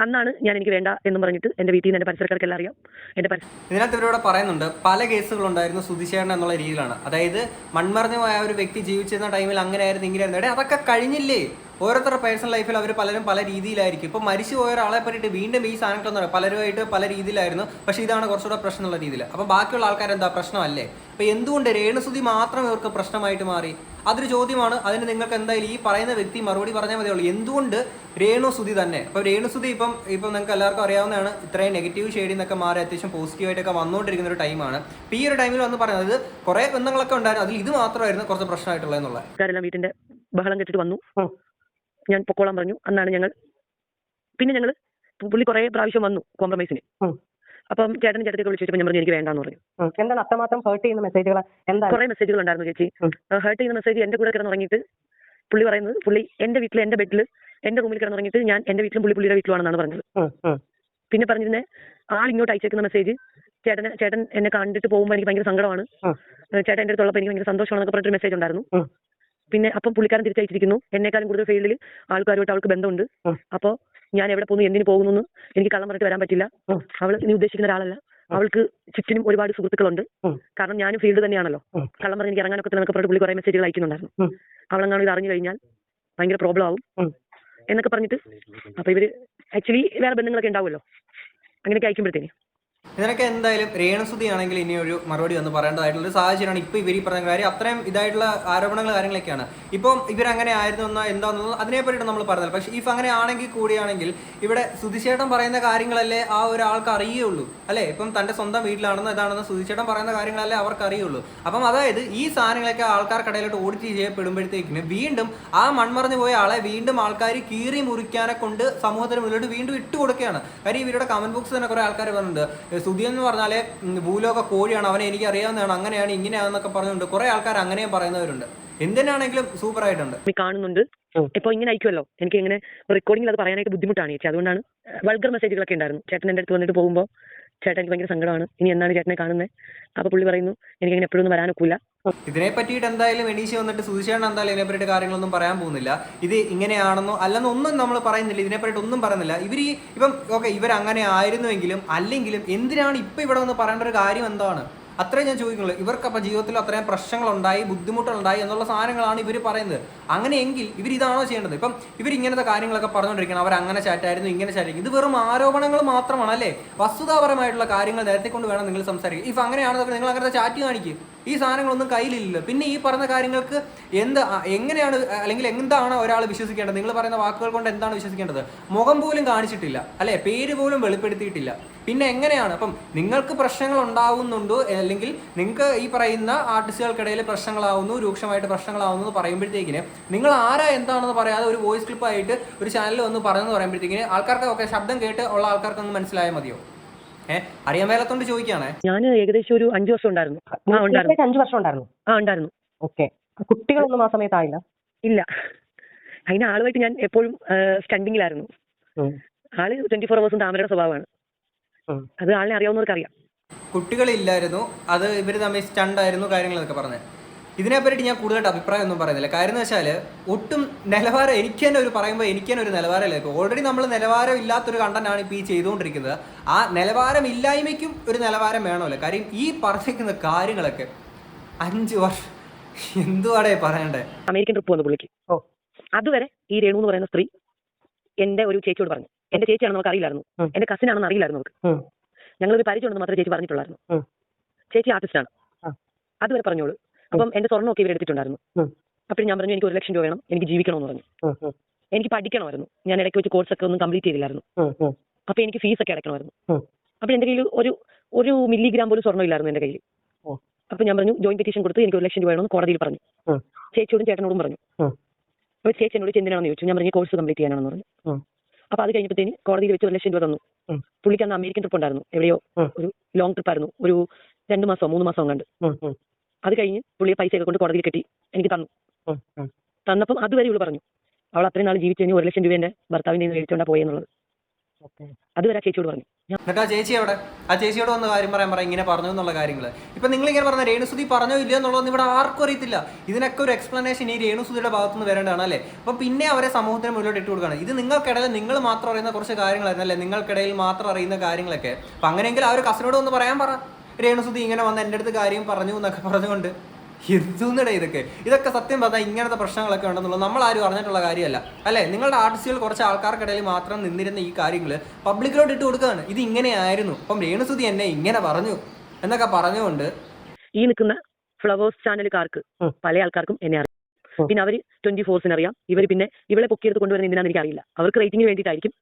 അന്നാണ് ഞാൻ എനിക്ക് വേണ്ട എന്ന് പറഞ്ഞിട്ട് എന്റെ വീട്ടിൽ നിന്ന് എന്റെ പരിസരക്കാർക്കെല്ലാം അറിയാം. എന്റെ പരിസരം ഇതിനകത്ത് ഇവരോട് പറയുന്നുണ്ട് പല കേസുകളുണ്ടായിരുന്നു സുധിശേഖരൻ എന്നുള്ള രീതിയിലാണ്. അതായത് മൺമറഞ്ഞുമായ ഒരു വ്യക്തി ജീവിച്ചിരുന്ന ടൈമിൽ അങ്ങനെയായിരുന്നു ഇങ്ങനെയായിരുന്നു. എടേ അതൊക്കെ കഴിഞ്ഞില്ലേ? ഓരോരുത്തരുടെ പേഴ്സണൽ ലൈഫിൽ അവർ പലരും പല രീതിയിലായിരിക്കും. ഇപ്പൊ മരിച്ചു പോയ ഒരാളെ പറ്റിയിട്ട് വീണ്ടും ഈ സാധനങ്ങളൊന്നും അറിയാം പലരുമായിട്ട് പല രീതിയിലായിരുന്നു. പക്ഷേ ഇതാണ് കുറച്ചുകൂടെ പ്രശ്നമുള്ള രീതിയിൽ. അപ്പോൾ ബാക്കിയുള്ള ആൾക്കാരെന്താ? പ്രശ്നമല്ലേ? അപ്പോൾ എന്തുകൊണ്ട് രേണുസുതി മാത്രം ഇവർക്ക് പ്രശ്നമായിട്ട് മാറി? അതൊരു ചോദ്യമാണ്. അതിന് നിങ്ങൾക്ക് എന്തായാലും ഈ പറയുന്ന വ്യക്തി മറുപടി പറഞ്ഞാൽ മതിയുള്ളൂ എന്തുകൊണ്ട് രേണുസുതി തന്നെ? അപ്പോൾ രേണുസുതി ഇപ്പം ഇപ്പം നിങ്ങൾക്ക് എല്ലാവർക്കും അറിയാവുന്നതാണ് ഇത്രയും നെഗറ്റീവ് ഷെയ്ഡിൽ നിന്നൊക്കെ മാറി അത്യാവശ്യം പോസിറ്റീവായിട്ടൊക്കെ വന്നുകൊണ്ടിരിക്കുന്ന ഒരു ടൈമാണ് ഈ ഒരു ടൈമിൽ വന്ന് പറയുന്നത് കുറേ ബന്ധങ്ങളൊക്കെ ഉണ്ടായിരുന്നു. അതിൽ ഇത് മാത്രമായിരുന്നു കുറച്ച് പ്രശ്നമായിട്ടുള്ളത് എന്നുള്ളത്. ആൾക്കാരെല്ലാം വീട്ടിന്റെ ബഹളം കെട്ടിട്ട് വന്നു. ഞാൻ പൊക്കോളാൻ പറഞ്ഞു. അന്നാണ് ഞങ്ങൾ പിന്നെ ഞങ്ങൾ പുള്ളി കുറേ പ്രാവശ്യം വന്നു കോംപ്രമൈസിന്. അപ്പം ചേട്ടൻ ചേട്ടത്തേക്ക് വിളിച്ചു ചോദിച്ചപ്പോൾ ഞാൻ പറഞ്ഞു എനിക്ക് വേണ്ടാന്ന് പറഞ്ഞു. എന്താണ് അത്രമാത്രം ഹേർട്ട് ചെയ്യുന്ന മെസ്സേജുകൾ എന്താ കുറെ മെസ്സേജുകൾ ഉണ്ടായിരുന്നു ചേച്ചി. ഹേർട്ട് ചെയ്യുന്ന മെസ്സേജ് എന്റെ കൂടെ കിടന്നുറങ്ങിയിട്ട് പുള്ളി പറയുന്നത് പുള്ളി എന്റെ വീട്ടിൽ എന്റെ ബെഡിൽ എന്റെ റൂമിൽ കിടന്നുറങ്ങിയിട്ട് ഞാൻ എന്റെ വീട്ടിലും പുള്ളി പുള്ളിയുടെ വീട്ടിലുമാണെന്നാണ് പറഞ്ഞത്. പിന്നെ പറഞ്ഞിരുന്നെ ആൾ ഇങ്ങോട്ട് അയച്ചേക്കുന്ന മെസ്സേജ് ചേട്ടൻ ചേട്ടൻ എന്നെ കണ്ടിട്ട് പോകുമ്പോൾ എനിക്ക് ഭയങ്കര സങ്കടമാണ്. ചേട്ടൻ എന്റെ അടുത്തുള്ളപ്പോൾ എനിക്ക് ഭയങ്കര സന്തോഷമാണെന്നൊക്കെ പറഞ്ഞിട്ട് മെസ്സേജ് ഉണ്ടായിരുന്നു. പിന്നെ അപ്പം പുള്ളിക്കാരൻ തിരിച്ചയച്ചിരിക്കുന്നു. എന്നെക്കാളും കൂടുതൽ ഫീൽഡിൽ ആൾക്കാരുമായിട്ട് അവൾക്ക് ബന്ധമുണ്ട്. അപ്പോൾ ഞാൻ എവിടെ പോകുന്നു എന്തിനു പോകുന്നു എനിക്ക് കള്ളം പറഞ്ഞിട്ട് വരാൻ പറ്റില്ല. അവൾ ഇനി ഉദ്ദേശിക്കുന്ന ഒരാളല്ല. അവൾക്ക് ചുറ്റിനും ഒരുപാട് സുഹൃത്തുക്കളുണ്ട്. കാരണം ഞാനും ഫീൽഡ് തന്നെയാണല്ലോ. കള്ളം പറഞ്ഞ് എനിക്ക് ഇറങ്ങാനൊക്കെ തന്നെ പറഞ്ഞിട്ട് പുള്ളി കുറെ മെസ്സേജുകൾ അയക്കുന്നുണ്ടായിരുന്നു. ഉം. അവളെങ്ങാനും ഇത് അറിഞ്ഞു കഴിഞ്ഞാൽ ഭയങ്കര പ്രോബ്ലം ആവും. എന്നൊക്കെ പറഞ്ഞിട്ട് അപ്പൊ ഇവർ ആക്ച്വലി വേറെ ബന്ധങ്ങളൊക്കെ ഉണ്ടാവുമല്ലോ. അങ്ങനെയൊക്കെ അയക്കുമ്പോഴത്തേന്. ഇതിനൊക്കെ എന്തായാലും രേണസുതി ആണെങ്കിൽ ഇനി ഒരു മറുപടി വന്ന് പറയേണ്ടതായിട്ടുള്ള ഒരു സാഹചര്യമാണ് ഇപ്പോൾ ഇവർ ഈ പറഞ്ഞ കാര്യം. അത്രയും ഇതായിട്ടുള്ള ആരോപണങ്ങൾ കാര്യങ്ങളൊക്കെയാണ്. ഇപ്പം ഇവരങ്ങനെ ആയിരുന്നു എന്നോ എന്താണെന്നോ അതിനെ പറ്റിയിട്ട് നമ്മൾ പറഞ്ഞത് പക്ഷേ ഇഫ് അങ്ങനെ ആണെങ്കിൽ കൂടിയാണെങ്കിൽ ഇവിടെ സുധിശേട്ടൻ പറയുന്ന കാര്യങ്ങളല്ലേ ആ ഒരാൾക്ക് അറിയുള്ളൂ. അല്ലേ? ഇപ്പം തന്റെ സ്വന്തം വീട്ടിലാണെന്ന് ഇതാണെന്ന് സുധിശേട്ടൻ പറയുന്ന കാര്യങ്ങളല്ലേ അവർക്ക് അറിയുള്ളൂ അപ്പം അതായത് ഈ സാധനങ്ങളൊക്കെ ആൾക്കാർക്കിടയിലോട്ട് ഓഡിറ്റ് ചെയ്യപ്പെടുമ്പോഴത്തേക്കിന് വീണ്ടും ആ മൺമറഞ്ഞു പോയ ആളെ വീണ്ടും ആൾക്കാർ കീറി മുറിക്കാനെ കൊണ്ട് സമൂഹത്തിന് മുന്നിലോട്ട് വീണ്ടും ഇട്ട് കൊടുക്കുകയാണ് കാര്യം ഇവരുടെ കമന്റ് ബോക്സ് തന്നെ കുറേ ആൾക്കാർ പറഞ്ഞിട്ടുണ്ട് സുധി എന്ന് പറഞ്ഞാൽ ഭൂലോക കോഴിയാണ് അവനെ എനിക്ക് അറിയാവുന്നതാണ് അങ്ങനെയാണ് ഇങ്ങനെയാണെന്നൊക്കെ പറഞ്ഞുകൊണ്ട് കുറെ ആൾക്കാർ അങ്ങനെയും പറയുന്നവരുണ്ട്. എന്തിനാണെങ്കിലും സൂപ്പർ ആയിട്ടുണ്ട് കാണുന്നുണ്ട്. ഇപ്പൊ ഇങ്ങനെ അയക്കുമല്ലോ എനിക്ക് ഇങ്ങനെ റെക്കോർഡിംഗിൽ അത് പറയാനായിട്ട് ബുദ്ധിമുട്ടാണ് ചേച്ചി. അതുകൊണ്ടാണ് വൾഗർ മെസ്സേജുകളൊക്കെ ഉണ്ടായിരുന്നു. ചേട്ടൻ എന്റെ അടുത്ത് വന്നിട്ട് പോകുമ്പോൾ ചേട്ടൻ എനിക്ക് ഭയങ്കര സങ്കടമാണ്. ഇനി എന്നാണ് ചേട്ടനെ കാണുന്നത് അപ്പൊ പുള്ളി പറയുന്നു എനിക്ക് ഇങ്ങനെ എപ്പോഴും വരാനൊക്കില്ല ഇതിനെ പറ്റിയിട്ട് എന്തായാലും എണീച്ച് വന്നിട്ട് സുധിച്ചേട്ടൻ എന്തായാലും ഇതിനെ പറ്റിയിട്ട് കാര്യങ്ങളൊന്നും പറയാൻ പോകുന്നില്ല. ഇത് ഇങ്ങനെയാണെന്നോ അല്ലെന്നോ ഒന്നും നമ്മൾ പറയുന്നില്ല. ഇതിനെ പറ്റിയിട്ട് ഒന്നും പറയുന്നില്ല. ഇവർ ഈ ഇപ്പം ഓക്കെ ഇവർ അങ്ങനെ ആയിരുന്നുവെങ്കിലും അല്ലെങ്കിലും എന്തിനാണ് ഇപ്പം ഇവിടെ വന്ന് പറയേണ്ട ഒരു കാര്യം എന്താണ്? അത്രയും ഞാൻ ചോദിക്കുന്നുള്ളൂ ഇവർക്ക് അപ്പം ജീവിതത്തിൽ അത്രയും പ്രശ്നങ്ങളുണ്ടായി ബുദ്ധിമുട്ടുണ്ടായി എന്നുള്ള സാധനങ്ങളാണ് ഇവർ പറയുന്നത്. അങ്ങനെയെങ്കിൽ ഇവർ ഇതാണോ ചെയ്യേണ്ടത്? ഇപ്പം ഇവർ ഇങ്ങനത്തെ കാര്യങ്ങളൊക്കെ പറഞ്ഞുകൊണ്ടിരിക്കണം അവർ അങ്ങനെ ചാറ്റായിരുന്നു ഇങ്ങനെ ചാറ്റായിരുന്നു. ഇത് വെറും ആരോപണങ്ങൾ മാത്രമാണ് അല്ലേ വസ്തുതാപരമായിട്ടുള്ള കാര്യങ്ങൾ നേരത്തെ കൊണ്ട് വേണം നിങ്ങൾ സംസാരിക്കുക ഇപ്പം അങ്ങനെയാണെന്നൊക്കെ നിങ്ങൾ അങ്ങനത്തെ ചാറ്റ് കാണിക്കുക ഈ സാധനങ്ങളൊന്നും കയ്യിലില്ല പിന്നെ ഈ പറഞ്ഞ കാര്യങ്ങൾക്ക് എന്ത് എങ്ങനെയാണ് അല്ലെങ്കിൽ എന്താണ് ഒരാൾ വിശ്വസിക്കേണ്ടത്? നിങ്ങൾ പറയുന്ന വാക്കുകൾ കൊണ്ട് എന്താണ് വിശ്വസിക്കേണ്ടത്? മുഖം പോലും കാണിച്ചിട്ടില്ല. അല്ലെ? പേര് പോലും വെളിപ്പെടുത്തിയിട്ടില്ല. പിന്നെ എങ്ങനെയാണ്? അപ്പം നിങ്ങൾക്ക് പ്രശ്നങ്ങൾ ഉണ്ടാവുന്നുണ്ടോ? അല്ലെങ്കിൽ നിങ്ങൾക്ക് ഈ പറയുന്ന ആർട്ടിസ്റ്റുകൾക്കിടയിൽ പ്രശ്നങ്ങളാവുന്നു രൂക്ഷമായിട്ട് പ്രശ്നങ്ങളാവുന്നു എന്ന് പറയുമ്പോഴത്തേക്കിന് നിങ്ങൾ ആരാ എന്താണെന്ന് പറയാതെ ഒരു വോയിസ് ക്ലിപ്പായിട്ട് ഒരു ചാനലിൽ വന്ന് പറഞ്ഞെന്ന് പറയുമ്പോഴത്തേക്കിന് ആൾക്കാർക്ക് ഒക്കെ ശബ്ദം കേട്ട് ഉള്ള ആൾക്കാർക്ക് അങ്ങ് മനസ്സിലായാൽ മതിയോ? ഏഹ് അറിയാൻ മേലത്തോണ്ട് ചോദിക്കുകയാണേ ഞാൻ ഏകദേശം ഒരു അഞ്ചു വർഷം ഉണ്ടായിരുന്നു. ആ ഉണ്ടായിരുന്നു. അഞ്ചു വർഷം ഉണ്ടായിരുന്നു. ആ ഉണ്ടായിരുന്നു. ഓക്കെ. കുട്ടികളൊന്നും ആ സമയത്തായില്ല? ഇല്ല. അതിന് ആളുമായിട്ട് ഞാൻ എപ്പോഴും സ്റ്റണ്ടിങ്ങിലായിരുന്നു ആൾ ട്വന്റി ഫോർ അവേഴ്സും താമരയുടെ സ്വഭാവമാണ്. അത് ആളിനെ അറിയാവുന്നവർക്ക് അറിയാം കുട്ടികളില്ലായിരുന്നു. അത് ഇവർ തമ്മിൽ സ്റ്റണ്ടായിരുന്നു കാര്യങ്ങളൊക്കെ പറഞ്ഞത് ഇതിനെപ്പറ്റി ഞാൻ കൂടുതലായിട്ട് അഭിപ്രായം ഒന്നും പറയുന്നില്ല. കാര്യം എന്ന് വെച്ചാൽ ഒട്ടും നിലവാരം എനിക്ക് തന്നെ ഒരു പറയുമ്പോൾ എനിക്ക് തന്നെ ഒരു നിലവാരമില്ല. ഓൾറെഡി നമ്മൾ നിലവാരം ഇല്ലാത്തൊരു കണ്ടന്റാണ് ഇപ്പോൾ ഈ ചെയ്തുകൊണ്ടിരിക്കുന്നത് ആ നിലവാരം ഇല്ലായ്മയ്ക്കും ഒരു നിലവാരം വേണമല്ലോ. കാര്യം ഈ പറഞ്ഞിരിക്കുന്ന കാര്യങ്ങളൊക്കെ അഞ്ച് വർഷം എന്തുവാടേ പറയണ്ടേ? അമേരിക്കൻ ട്രിപ്പ് വന്ന് പുള്ളിക്ക്. ഓ. അതുവരെ ഈ രേണു എന്ന് പറയുന്ന സ്ത്രീ എന്റെ ഒരു ചേച്ചിയോട് പറഞ്ഞു. എന്റെ ചേച്ചിയാണ് നമുക്ക് അറിയില്ലായിരുന്നു. എന്റെ കസിൻ ആണെന്ന് അറിയില്ലായിരുന്നു നമുക്ക്. ഞങ്ങൾ ഒരു പരിചയമുണ്ടെന്ന് മാത്രമേ ചേച്ചി പറഞ്ഞിട്ടുള്ളായിരുന്നു. ചേച്ചി ആർട്ടിസ്റ്റാണ്. അതുവരെ പറഞ്ഞോളൂ. അപ്പം എന്റെ സ്വർണമൊക്കെ ഇവർ എടുത്തിട്ടുണ്ടായിരുന്നു. അപ്പൊ ഞാൻ പറഞ്ഞു എനിക്ക് ഒരു ലക്ഷം രൂപ വേണം. എനിക്ക് ജീവിക്കണമെന്ന് പറഞ്ഞു. എനിക്ക് പഠിക്കണമായിരുന്നു. ഞാൻ ഇടയ്ക്ക് വെച്ച് കോഴ്സ് ഒക്കെ ഒന്നും കംപ്ലീറ്റ് ചെയ്തില്ലായിരുന്നു. അപ്പൊ എനിക്ക് ഫീസ് ഒക്കെ അടയ്ക്കണമായിരുന്നു. അപ്പൊ എന്റെ കയ്യിൽ ഒരു ഒരു മില്ലിഗ്രാം പോലും സ്വർണം ഇല്ലായിരുന്നു എന്റെ കയ്യിൽ. അപ്പൊ ഞാൻ പറഞ്ഞു ജോയിന്റ് പെറ്റീഷൻ കൊടുത്ത് എനിക്ക് ഒരു ലക്ഷം രൂപ വേണമെന്ന് കോടതിയിൽ പറഞ്ഞു. ചേച്ചിയോടും ചേട്ടനോടും പറഞ്ഞു. അപ്പൊ ചേച്ചി എന്നോട് എന്തിനാണെന്ന് ചോദിച്ചു. ഞാൻ പറഞ്ഞു കോഴ്സ് കംപ്ലീറ്റ് ചെയ്യാനാണെന്ന് പറഞ്ഞു. അപ്പൊ അത് കഴിഞ്ഞപ്പോഴത്തേന് കോടതിയിൽ വെച്ച് ഒരു ലക്ഷം രൂപ തന്നു. പുള്ളിക്ക് അന്ന് അമേരിക്കൻ ട്രിപ്പ് ഉണ്ടായിരുന്നു. എവിടെയോ ഒരു ലോങ് ട്രിപ്പ് ആയിരുന്നു. ഒരു രണ്ടു മാസം മൂന്ന് മാസം കണ്ട് അത് കഴിഞ്ഞ് പുള്ളിയെ പൈസയൊക്കെ കൊണ്ട് കോടതിയിൽ കെട്ടി എനിക്ക് തന്നു. തന്നപ്പം അതുവരെ ഇവൾ പറഞ്ഞു അവൾ അത്രയും നാൾ ജീവിച്ചു കഴിഞ്ഞ് ഒരു ലക്ഷം രൂപ എന്റെ ഭർത്താവിന്റെ മേടിച്ചോണ്ടാ പോയെന്നുള്ളത്. അതുവരെ ചേച്ചിയോട് പറഞ്ഞു. എന്നിട്ട് ആ ചേച്ചി അവിടെ ആ ചേച്ചിയോട് വന്ന കാര്യം പറയാൻ പറയാം ഇങ്ങനെ പറഞ്ഞു എന്നുള്ള കാര്യങ്ങൾ ഇപ്പൊ നിങ്ങൾ ഇങ്ങനെ പറഞ്ഞ രേണുസുതി പറഞ്ഞോ ഇല്ലയോ എന്നുള്ളതൊന്നും ഇവിടെ ആർക്കും അറിയത്തില്ല. ഇതിനൊക്കെ ഒരു എക്സ്പ്ലനേഷൻ ഈ രേണുസുതിയുടെ ഭാഗത്തുനിന്ന് വരേണ്ടതാണ് അല്ലേ? അപ്പൊ പിന്നെ അവരെ സമൂഹത്തിന് മുന്നോട്ട് ഇട്ട് കൊടുക്കുകയാണ്. ഇത് നിങ്ങൾക്കിടയിൽ നിങ്ങൾ മാത്രം അറിയുന്ന കുറച്ച് കാര്യങ്ങളായിരുന്നു അല്ലേ? നിങ്ങൾക്കിടയിൽ മാത്രം അറിയുന്ന കാര്യങ്ങളൊക്കെ. അപ്പൊ അങ്ങനെയെങ്കിൽ ആ ഒരു കസിനോട് ഒന്ന് പറയാൻ പറ. രേണുസുതി ഇങ്ങനെ വന്ന് എന്റെ അടുത്ത് കാര്യം പറഞ്ഞു എന്നൊക്കെ പറഞ്ഞുകൊണ്ട് എന്തുന്നിട ഇതൊക്കെ? ഇതൊക്കെ സത്യം പറഞ്ഞാൽ ഇങ്ങനത്തെ പ്രശ്നങ്ങളൊക്കെ ഉണ്ടെന്നുള്ളത് നമ്മൾ ആരും അറിഞ്ഞിട്ടുള്ള കാര്യമല്ല. അല്ലേ? നിങ്ങളുടെ ആർട്ടിസ്റ്റുകൾ കുറച്ച് ആൾക്കാർക്കിടയിൽ മാത്രം നിന്നിരുന്ന ഈ കാര്യങ്ങൾ പബ്ലിക്കിലോട്ട് ഇട്ട് കൊടുക്കുകയാണ്. ഇത് ഇങ്ങനെയായിരുന്നു. അപ്പം രേണുസുതി എന്നെ ഇങ്ങനെ പറഞ്ഞു എന്നൊക്കെ പറഞ്ഞുകൊണ്ട് ഈ നിൽക്കുന്ന ഫ്ലവേഴ്സ് ചാനലുകാർക്ക്. പല ആൾക്കാർക്കും എന്നെ അറിയാം. പിന്നെ അവർ ട്വന്റി ഫോഴ്സിന് അറിയാം. ഇവർ പിന്നെ ഇവളെ പൊക്കിയെടുത്ത് കൊണ്ടുവരുന്ന എന്തിനാന്ന് എനിക്ക് അറിയില്ല അവർക്ക് റേറ്റിംഗിന് വേണ്ടിയിട്ടായിരിക്കും.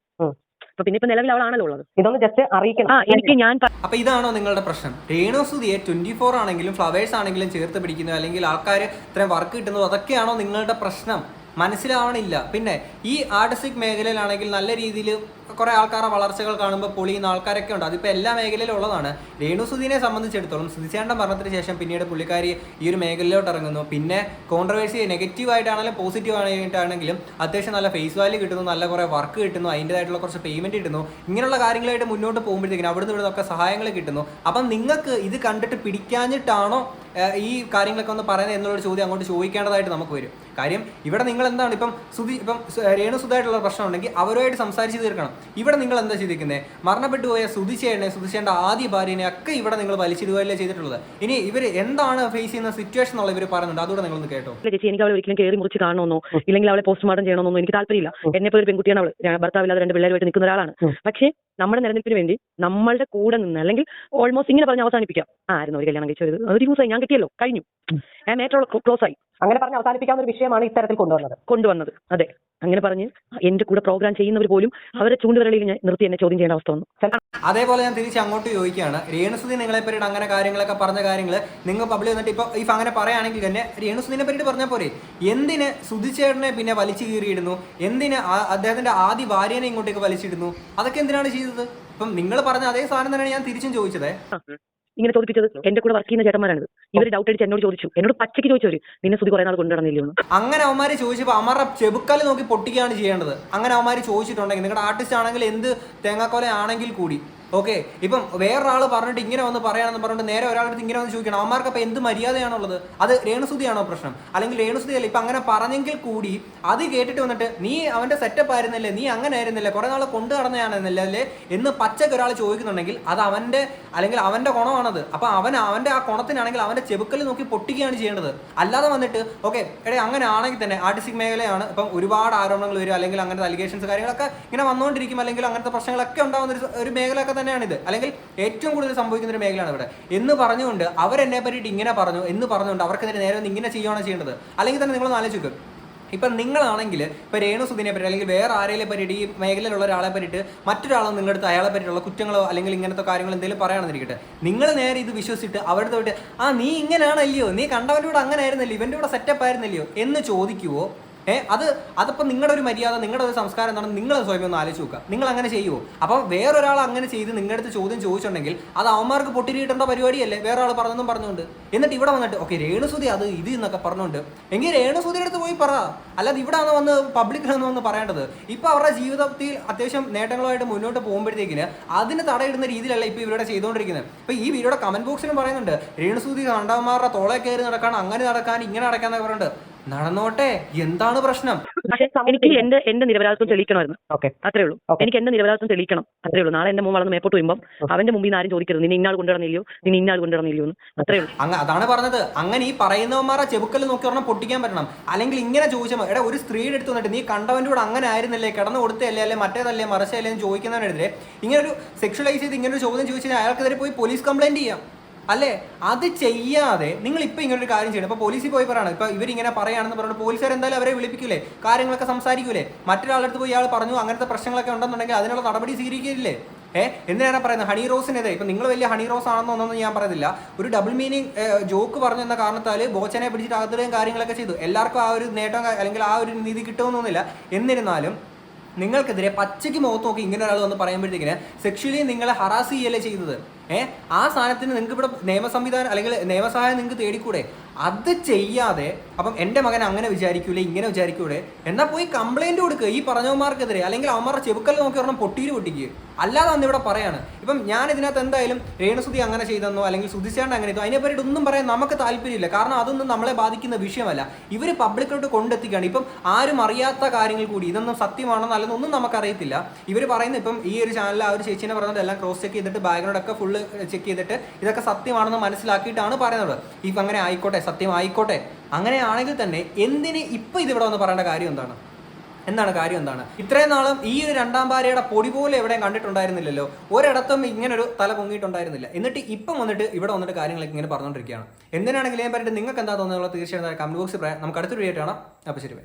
അപ്പൊ പിന്നെ ഇപ്പൊ നിലവിൽ അവളാണല്ലോ ഉള്ളത്. ഇതൊന്ന് ജസ്റ്റ് അറിയിക്കണം. ആ എനിക്ക് ഞാൻ അപ്പൊ ഇതാണോ നിങ്ങളുടെ പ്രശ്നം? രേണുസുതിയെ ട്വന്റി ഫോർ ആണെങ്കിലും ഫ്ലവേഴ്സ് ആണെങ്കിലും ചേർത്ത് പിടിക്കുന്നു അല്ലെങ്കിൽ ആൾക്കാർ ഇത്രയും വർക്ക് കിട്ടുന്നു അതൊക്കെയാണോ നിങ്ങളുടെ പ്രശ്നം? മനസ്സിലാവണില്ല. പിന്നെ ഈ ആർട്ടിസ്റ്റിക് മേഖലയിലാണെങ്കിൽ നല്ല രീതിയിൽ കുറെ ആൾക്കാരുടെ വളർച്ചകൾ കാണുമ്പോൾ പൊളിയുന്ന ആൾക്കാരൊക്കെ ഉണ്ട്. അതിപ്പോൾ എല്ലാ മേഖലയിലും ഉള്ളതാണ് രേണുസുദീനെ സംബന്ധിച്ചിടത്തോളം സുധിച്ചേണ്ട മരണത്തിന് ശേഷം പിന്നീട് പുള്ളിക്കാരി ഈ ഒരു മേഖലയിലോട്ട് ഇറങ്ങുന്നു. പിന്നെ കോൺട്രവേഴ്സി നെഗറ്റീവ് ആയിട്ടാണെങ്കിലും പോസിറ്റീവ് ആയിട്ടാണെങ്കിലും അത്യാവശ്യം നല്ല ഫേസ് വാല്യൂ കിട്ടുന്നു നല്ല കുറേ വർക്ക് കിട്ടുന്നു അതിന്റെതായിട്ടുള്ള കുറച്ച് പേയ്മെന്റ് കിട്ടുന്നു. ഇങ്ങനെയുള്ള കാര്യങ്ങളായിട്ട് മുന്നോട്ട് പോകുമ്പോഴത്തേക്കും അവിടുന്ന് ഇവിടുന്ന് ഒക്കെ സഹായങ്ങൾ കിട്ടുന്നു. അപ്പം നിങ്ങൾക്ക് ഇത് കണ്ടിട്ട് പിടിക്കാഞ്ഞിട്ടാണോ ഈ കാര്യങ്ങളൊക്കെ ഒന്ന് പറയുന്നത് എന്നുള്ളൊരു ചോദ്യം അങ്ങോട്ട് ചോദിക്കേണ്ടതായിട്ട് നമുക്ക് വരും. കാര്യം ഇവിടെ നിങ്ങൾ എന്താണ് ഇപ്പം സുധി ഇപ്പം രേണു സുധായിട്ടുള്ള പ്രശ്നം ഉണ്ടെങ്കിൽ അവരുമായിട്ട് സംസാരിച്ച് തീർക്കണം. ഇവിടെ നിങ്ങൾ എന്താ ചെയ്തിരിക്കുന്നത് മരണപ്പെട്ടു പോയ സുധിശേനെ സുധിശേന്റെ ആദ്യ ഭാര്യനെ ഒക്കെ ഇവിടെ നിങ്ങൾ വലിച്ചിടുകയല്ലേ ചെയ്തിട്ടുള്ളത്. ഇനി ഇവർ എന്താണ് ഫേസ് ചെയ്യുന്ന സിറ്റുവേഷൻ എന്നുള്ള ഇവർ പറയുന്നുണ്ട്. അതുകൂടെ നിങ്ങളൊന്ന് കേട്ടോ. ചേച്ചി എനിക്ക് അവളെ ഒരിക്കലും കയറി മുറിച്ച് കാണണമെന്നോ ഇല്ലെങ്കിൽ അവളെ പോസ്റ്റ്മോർട്ടം ചെയ്യണമെന്നോ എനിക്ക് താല്പര്യമില്ല. എന്നെ പോലെ ഒരു പെൺകുട്ടിയാണ് അവൾ ഞാൻ ഭർത്താവില്ലാതെ രണ്ട് പിള്ളേരുമായിട്ട് നിൽക്കുന്ന ഒരാളാണ്. പക്ഷേ നമ്മുടെ നിലനിൽപ്പിന് വേണ്ടി നമ്മളുടെ കൂടെ നിന്ന് അല്ലെങ്കിൽ ഓൾമോസ്റ്റ് ഇങ്ങനെ പറഞ്ഞ് അവസാനിപ്പിക്കാം. ആയിരുന്നു ഒരു കല്യാണം കഴിച്ചത്. ഒരു ദിവസമായി ഞാൻ കിട്ടിയല്ലോ. കഴിഞ്ഞു. ഞാൻ ഏറ്റവും ക്ലോസ് ആയി. അങ്ങനെ പറഞ്ഞ് അവസാനിപ്പിക്കാവുന്ന ഒരു വിഷയമാണ് ഇത്തരത്തിൽ കൊണ്ടുവന്നത്. കൊണ്ടുവന്നത്. അതെ. അങ്ങനെ പറഞ്ഞ് എന്റെ കൂടെ പ്രോഗ്രാം ചെയ്യുന്നവർ പോലും അവരെ ചൂണ്ടുവിരളിൽ ഞാൻ നിർത്തി എന്നെ ചോദ്യം ചെയ്യേണ്ട അവസ്ഥ വന്നു. അതേപോലെ ഞാൻ തിരിച്ച് അങ്ങോട്ട് ചോദിക്കുകയാണ്. രേണുസുതി നിങ്ങളെ പറ്റിയിട്ട് അങ്ങനെ കാര്യങ്ങളൊക്കെ പറഞ്ഞ കാര്യങ്ങൾ നിങ്ങൾ പബ്ലിക് വന്നിട്ട് ഇപ്പോൾ ഇഫ് അങ്ങനെ പറയുകയാണെങ്കിൽ തന്നെ രേണുസുദിനെ പറ്റിയിട്ട് പറഞ്ഞാൽ പോരെ. എന്തിന് സുധിച്ചേട്ടനെ പിന്നെ വലിച്ചു കീറിയിടുന്നു? എന്തിന് അദ്ദേഹത്തിന്റെ ആദ്യ ഭാര്യനെ ഇങ്ങോട്ടേക്ക് വലിച്ചിടുന്നു? അതൊക്കെ എന്തിനാണ് ചെയ്തത്? ഇപ്പം നിങ്ങൾ പറഞ്ഞ അതേ സാധനം തന്നെയാണ് ഞാൻ തിരിച്ചും ചോദിച്ചത്. ഇങ്ങനെ ചോദിപ്പിച്ചത് എന്റെ കൂടെ വർക്ക് ചെയ്യുന്ന ചേട്ടന്മാരാണിത്. ഇവർ ഡൗട്ട് അടിച്ച് എന്നോട് ചോദിച്ചു. എന്നോട് പച്ചയ്ക്ക് ചോദിച്ചവര് നിന്നെ സുതി കുറെ നാൾ എന്ന്. അങ്ങനെ അവന്മാര് ചോദിച്ചപ്പോൾ അമരുടെ ചെബുക്കൽ നോക്കി പൊട്ടിക്കുകയാണ് ചെയ്യേണ്ടത്. അങ്ങനെ അവന്മാര് ചോദിച്ചിട്ടുണ്ടെങ്കിൽ നിങ്ങളുടെ ആർട്ടിസ്റ്റ് ആണെങ്കിൽ എന്ത് തേങ്ങാക്കോല ആണെങ്കിൽ കൂടി ഓക്കെ ഇപ്പം വേറൊരാൾ പറഞ്ഞിട്ട് ഇങ്ങനെ വന്ന് പറയാണെന്ന് പറഞ്ഞിട്ട് നേരെ ഒരാളടുത്ത് ഇങ്ങനെ വന്ന് ചോദിക്കണം അവന്മാർക്ക് അപ്പം എന്ത് മര്യാദയാണുള്ളത്? അത് രേണുസുതിയാണോ പ്രശ്നം? അല്ലെങ്കിൽ രേണുസുതി അല്ല ഇപ്പം അങ്ങനെ പറഞ്ഞെങ്കിൽ കൂടി അത് കേട്ടിട്ട് വന്നിട്ട് നീ അവന്റെ സെറ്റപ്പ് ആയിരുന്നില്ലേ നീ അങ്ങനെ ആയിരുന്നില്ലേ കുറേ നാൾ കൊണ്ടു നടന്നതാണെന്നല്ലേ അല്ലേ? എന്ന് പച്ചക്ക് ഒരാൾ ചോദിക്കുന്നുണ്ടെങ്കിൽ അത് അവന്റെ അല്ലെങ്കിൽ അവന്റെ ഗുണമാണത് അപ്പോൾ അവൻ അവന്റെ ആ ഗുണത്തിനാണെങ്കിൽ അവന്റെ ചെബുക്കൽ നോക്കി പൊട്ടിക്കുകയാണ് ചെയ്യേണ്ടത്. അല്ലാതെ വന്നിട്ട് ഓക്കെ എടേ അങ്ങനെ ആണെങ്കിൽ തന്നെ ആർട്ടിസ്റ്റിക് മേഖലയാണ് ഇപ്പം ഒരുപാട് ആരോപണങ്ങൾ വരും അല്ലെങ്കിൽ അങ്ങനത്തെ അലിഗേഷൻസ് കാര്യങ്ങളൊക്കെ ഇങ്ങനെ വന്നുകൊണ്ടിരിക്കും അല്ലെങ്കിൽ അങ്ങനത്തെ പ്രശ്നങ്ങളൊക്കെ ഉണ്ടാകുന്ന ഒരു മേഖലയൊക്കെ തന്നെയാണിത്. അല്ലെങ്കിൽ ഏറ്റവും കൂടുതൽ സംഭവിക്കുന്ന ഒരു മേഖലയാണ് ഇവിടെ. എന്ന് പറഞ്ഞുകൊണ്ട് എന്നെ പറ്റിയിട്ട് ഇങ്ങനെ പറഞ്ഞു എന്ന് പറഞ്ഞുകൊണ്ട് അവർക്കെതിരെ നേരെ ഇങ്ങനെ ചെയ്യുകയാണ് ചെയ്യേണ്ടത്? അല്ലെങ്കിൽ തന്നെ നിങ്ങളൊന്ന് ആലോചിക്കുക ഇപ്പം നിങ്ങളാണെങ്കിൽ ഇപ്പം രേണു സുദിനെ പറ്റി അല്ലെങ്കിൽ വേറെ ആരെങ്കിലും പറ്റി ഈ മേഖലയിലുള്ള ഒരാളെ പറ്റിയിട്ട് മറ്റൊരാളോ നിങ്ങളുടെ അയാളെ പറ്റിയിട്ടുള്ള കുറ്റങ്ങളോ അല്ലെങ്കിൽ ഇങ്ങനത്തെ കാര്യങ്ങൾ എന്തെങ്കിലും പറയുകയാണെന്നിരിക്കട്ടെ. നിങ്ങൾ നേരെ ഇത് വിശ്വസിച്ചിട്ട് അവരുടെ പോയിട്ട് ആ നീ ഇങ്ങനെയാണല്ലയോ? നീ കണ്ടവന്റെ കൂടെ അങ്ങനെ ആയിരുന്നല്ലോ ഇവന്റെ കൂടെ സെറ്റപ്പ് ആയിരുന്നല്ലയോ? എന്ന് ചോദിക്കുവോ ഏ അത് അതിപ്പോൾ നിങ്ങളുടെ ഒരു മര്യാദ നിങ്ങളുടെ ഒരു സംസ്കാരം എന്താണെന്ന് നിങ്ങൾ സ്വയം ഒന്ന് ആലോചിച്ച് നോക്കുക. നിങ്ങൾ അങ്ങനെ ചെയ്യുമോ അപ്പോൾ വേറൊരാൾ അങ്ങനെ ചെയ്ത് നിങ്ങളുടെ അടുത്ത് ചോദ്യം ചോദിച്ചിട്ടുണ്ടെങ്കിൽ അത് അവന്മാർക്ക് പൊട്ടിരിയിട്ടേണ്ട പരിപാടിയല്ലേ? വേറെ ആൾ പറഞ്ഞെന്നും പറഞ്ഞുകൊണ്ട്. എന്നിട്ട് ഇവിടെ വന്നിട്ട് ഓക്കെ രേണുസുതി അത് ഇത് എന്നൊക്കെ പറഞ്ഞുകൊണ്ട് എങ്കിൽ രേണുസുതിയുടെ അടുത്ത് പോയി പറ. അല്ലാതെ ഇവിടെ ആണ് വന്ന് പബ്ലിക്കിലാണ് വന്ന് പറയേണ്ടത്. ഇപ്പോൾ അവരുടെ ജീവിതത്തിൽ അത്യാവശ്യം നേട്ടങ്ങളുമായിട്ട് മുന്നോട്ട് പോകുമ്പോഴത്തേക്കിന് അതിന് തടയിടുന്ന രീതിയിലല്ല ഇപ്പോൾ ഇവരുടെ ചെയ്തുകൊണ്ടിരിക്കുന്നത്. ഇപ്പോൾ ഈ വീഡിയോയുടെ കമന്റ് ബോക്സിലും പറയുന്നുണ്ട് രേണുസുതി കണ്ടവന്മാരുടെ തോളെ കയറി നടക്കാൻ അങ്ങനെ നടക്കാൻ ഇങ്ങനെ നടക്കാന്നൊക്കെ പറയുന്നുണ്ട് നടന്നോട്ടെ എന്താണ് പ്രശ്നം? പക്ഷെ എനിക്ക് എന്റെ എന്റെ നിരപരാധിത്വം തെളിയിക്കണമായിരുന്നു. ഓക്കെ. അത്രേ ഉള്ളൂ. എനിക്ക് എന്റെ നിരപരാധിത്വം തെളിയിക്കണം. അത്രേ ഉള്ളൂ. നാളെ എന്റെ മുമ്പ് വളർന്ന് മേപ്പോട്ട് വരുമ്പോൾ അവന്റെ മുമ്പിൽ നിന്ന് ആരും ചോദിക്കരുത്. നിന്നെ ഇന്നാൾ കൊണ്ടുവന്നില്ലയോ നിന്നെ ഇന്നാൾ കൊണ്ടുവന്നില്ലയോ എന്ന്. അത്രേ ഉള്ളൂ. അങ്ങ അതാണ് പറഞ്ഞത്. അങ്ങനെ ഈ പറയുന്നവന്മാരെ ചെബുക്കൽ നോക്കി പറഞ്ഞാൽ പൊട്ടിക്കാൻ പറ്റണം. അല്ലെങ്കിൽ ഇങ്ങനെ ചോദിച്ചാൽ എടാ ഒരു സ്ത്രീയുടെ അടുത്ത് വന്നിട്ട് നീ കണ്ടവന്റെ കൂടെ അങ്ങനെ ആയിരുന്നില്ലേ? കിടന്നു കൊടുത്തല്ലേ അല്ലെ? മറ്റേതല്ലേ? മറിച്ചല്ലേ എന്ന് ചോദിക്കുന്നതിനെതിരെ ഇങ്ങനെ ഒരു സെക്ഷലൈസ് ചെയ്ത് ഇങ്ങനെ ഒരു ചോദ്യം ചോദിച്ചാൽ അയാൾക്കെതിരെ പോയി പോലീസ് കംപ്ലൈന്റ് ചെയ്യാം. അല്ലേ? അത് ചെയ്യാതെ നിങ്ങൾ ഇപ്പൊ ഇങ്ങനെ ഒരു കാര്യം ചെയ്യണം. ഇപ്പൊ പോലീസിൽ പോയി പറയാണ്. ഇപ്പൊ ഇവരിങ്ങനെ പറയുകയാണെന്ന് പറഞ്ഞിട്ട് പോലീസുകാർ എന്തായാലും അവരെ വിളിപ്പിക്കില്ലേ കാര്യങ്ങളൊക്കെ സംസാരിക്കൂലേ? മറ്റൊരാളുടെ അടുത്ത് പോയി ഇയാൾ പറഞ്ഞു അങ്ങനത്തെ പ്രശ്നങ്ങളൊക്കെ ഉണ്ടെന്നുണ്ടെങ്കിൽ അതിനുള്ള നടപടി സ്വീകരിക്കില്ലേ? ഏ? എന്തിനാണ് പറയുന്നത്? ഹണി റോസിനെതിരെ ഇപ്പൊ നിങ്ങൾ വലിയ ഹണി റോസ് ആണെന്നൊന്നും ഞാൻ പറയുന്നില്ല ഒരു ഡബിൾ മീനിങ് ജോക്ക് പറഞ്ഞു എന്ന കാരണത്താൽ ബോച്ചനെ പിടിച്ചിട്ട് അകത്തുകയും കാര്യങ്ങളൊക്കെ ചെയ്തു. എല്ലാവർക്കും ആ ഒരു നേട്ടം അല്ലെങ്കിൽ ആ ഒരു നീതി കിട്ടുമെന്നൊന്നുമില്ല. എന്നിരുന്നാലും നിങ്ങൾക്കെതിരെ പച്ചയ്ക്ക് മുഖത്ത് നോക്കി ഇങ്ങനെ ഒരാൾ വന്ന് പറയുമ്പോഴത്തേക്കിന് സെക്ഷലി നിങ്ങളെ ഹറാസ് ചെയ്യല്ലേ ചെയ്തത്? ഏഹ് ആ സാധനത്തിന് നിങ്ങൾക്ക് ഇവിടെ നിയമ സംവിധാനം അല്ലെങ്കിൽ നിയമസഹായം നിങ്ങൾക്ക് തേടിക്കൂടെ? അത് ചെയ്യാതെ അപ്പം എന്റെ മകൻ അങ്ങനെ വിചാരിക്കൂലേ ഇങ്ങനെ വിചാരിക്കൂടെ എന്നാൽ പോയി കംപ്ലൈന്റ് കൊടുക്കുക ഈ പറഞ്ഞവന്മാർക്കെതിരെ അല്ലെങ്കിൽ അവന്മാരുടെ ചെവുക്കൽ നോക്കി പറഞ്ഞാൽ പൊട്ടിയിൽ പൊട്ടിക്കുക അല്ലാതെ വന്ന് ഇവിടെ പറയാണ്. ഇപ്പം ഞാൻ ഇതിനകത്ത് എന്തായാലും രേണുസുതി അങ്ങനെ ചെയ്തെന്നോ അല്ലെങ്കിൽ സുധിച്ചാണ്ട് അങ്ങനെ ചെയ്തോ അതിനെപ്പറ്റി ഒന്നും പറയാൻ നമുക്ക് താല്പര്യമില്ല. കാരണം അതൊന്നും നമ്മളെ ബാധിക്കുന്ന വിഷയമല്ല. ഇവർ പബ്ലിക്കിലോട്ട് കൊണ്ടെത്തിക്കുകയാണ് ഇപ്പം ആരും അറിയാത്ത കാര്യങ്ങൾ കൂടി ഇതൊന്നും സത്യമാണോ ഒന്നും നമുക്കറിയത്തില്ല. ഇവർ പറയുന്ന ഇപ്പം ഈ ഒരു ചാനലിൽ ആ ഒരു ചേച്ചീനെ പറഞ്ഞത് എല്ലാം ക്രോസ് ചെക്ക് ചെയ്തിട്ട് ബാഗിനോടൊക്കെ ഫുള്ള് ചെക്ക് ചെയ്തിട്ട് ഇതൊക്കെ സത്യമാണെന്ന് മനസ്സിലാക്കിയിട്ടാണ് പറയുന്നത്. ഇപ്പം അങ്ങനെ ആയിക്കോട്ടെ സത്യം ആയിക്കോട്ടെ അങ്ങനെയാണെങ്കിൽ തന്നെ എന്തിന് ഇപ്പം ഇതിവിടെ വന്ന് പറയേണ്ട കാര്യം എന്താണ്? എന്താണ് കാര്യം എന്താണ്? ഇത്രയും നാളും ഈ ഒരു രണ്ടാം ഭാര്യയുടെ പൊടി പോലും എവിടെയും കണ്ടിട്ടുണ്ടായിരുന്നില്ലല്ലോ. ഒരിടത്തും ഇങ്ങനെ ഒരു തല പൊങ്ങിയിട്ടുണ്ടായിരുന്നില്ല. എന്നിട്ട് ഇപ്പം വന്നിട്ട് ഇവിടെ വന്നിട്ട് കാര്യങ്ങളൊക്കെ ഇങ്ങനെ പറഞ്ഞുകൊണ്ടിരിക്കുകയാണ്. എന്തിനാണെങ്കിലും ഞാൻ പറഞ്ഞിട്ട് നിങ്ങൾക്ക് എന്താ തോന്നുന്നത് തീർച്ചയായിട്ടും കമന്റ് ബോക്സിൽ പറയാം. നമുക്ക് അടുത്തൊരു വീഡിയോ കാണാം. അപ്പോൾ ശരി